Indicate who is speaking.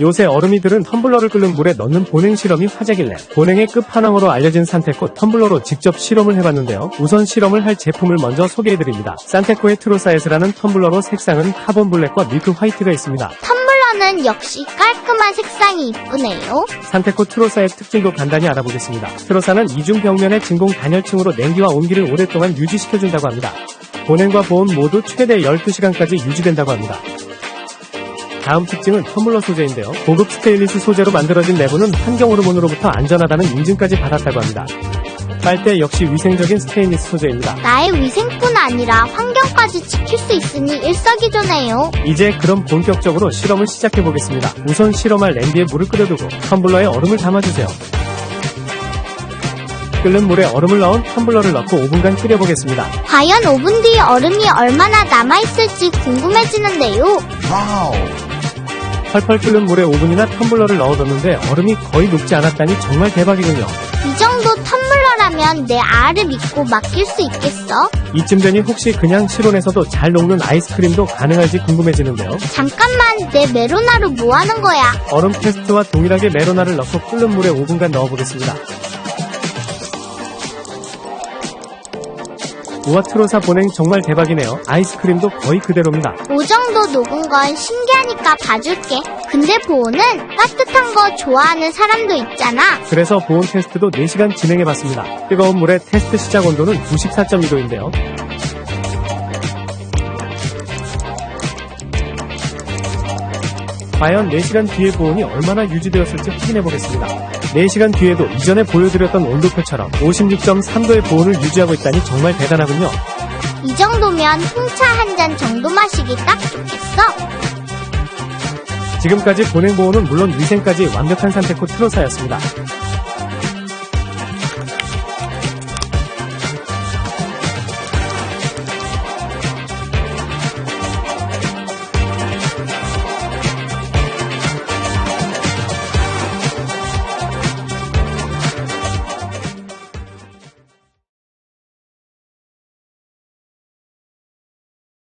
Speaker 1: 요새 어른이들은 텀블러를 끓는 물에 넣는 보냉 실험이 화제길래 보냉의 끝판왕으로 알려진 산테코 텀블러로 직접 실험을 해봤는데요. 우선 실험을 할 제품을 먼저 소개해드립니다. 산테코의 트로사에스라는 텀블러로 색상은 카본 블랙과 밀크 화이트가 있습니다.
Speaker 2: 텀블러는 역시 깔끔한 색상이 이쁘네요.
Speaker 1: 산테코 트로사의 특징도 간단히 알아보겠습니다. 트로사는 이중 벽면의 진공 단열층으로 냉기와 온기를 오랫동안 유지시켜준다고 합니다. 보냉과 보온 모두 최대 12시간까지 유지된다고 합니다. 다음 특징은 텀블러 소재인데요. 고급 스테인리스 소재로 만들어진 내부는 환경 호르몬으로부터 안전하다는 인증까지 받았다고 합니다. 빨대 역시 위생적인 스테인리스 소재입니다.
Speaker 2: 나의 위생뿐 아니라 환경까지 지킬 수 있으니 일석이조네요.
Speaker 1: 이제 그럼 본격적으로 실험을 시작해 보겠습니다. 우선 실험할 냄비에 물을 끓여두고 텀블러에 얼음을 담아주세요. 끓는 물에 얼음을 넣은 텀블러를 넣고 5분간 끓여보겠습니다.
Speaker 2: 과연 5분 뒤 얼음이 얼마나 남아있을지 궁금해지는데요.
Speaker 1: 펄펄 끓는 물에 5분이나 텀블러를 넣어뒀는데 얼음이 거의 녹지 않았다니 정말 대박이군요.
Speaker 2: 이 정도 텀블러라면 내 알을 믿고 맡길 수 있겠어?
Speaker 1: 이쯤 되니 혹시 그냥 실온에서도 잘 녹는 아이스크림도 가능할지 궁금해지는데요.
Speaker 2: 잠깐만, 내 메로나로 뭐 하는 거야?
Speaker 1: 얼음 테스트와 동일하게 메로나를 넣고 끓는 물에 5분간 넣어보겠습니다. 우와 트로사 보냉 정말 대박이네요. 아이스크림도 거의 그대로입니다.
Speaker 2: 오 정도 녹은 건 신기하니까 봐줄게. 근데 보호는 따뜻한 거 좋아하는 사람도 있잖아.
Speaker 1: 그래서 보온 테스트도 4시간 진행해봤습니다. 뜨거운 물의 테스트 시작 온도는 94.2도인데요. 과연 4시간 뒤에 보온이 얼마나 유지되었을지 확인해 보겠습니다. 4시간 뒤에도 이전에 보여드렸던 온도표처럼 56.3도의 보온을 유지하고 있다니 정말 대단하군요.
Speaker 2: 이 정도면 홍차 한 잔 정도 마시기 딱 좋겠어.
Speaker 1: 지금까지 보냉 보온은 물론 위생까지 완벽한 산테코 트로사였습니다.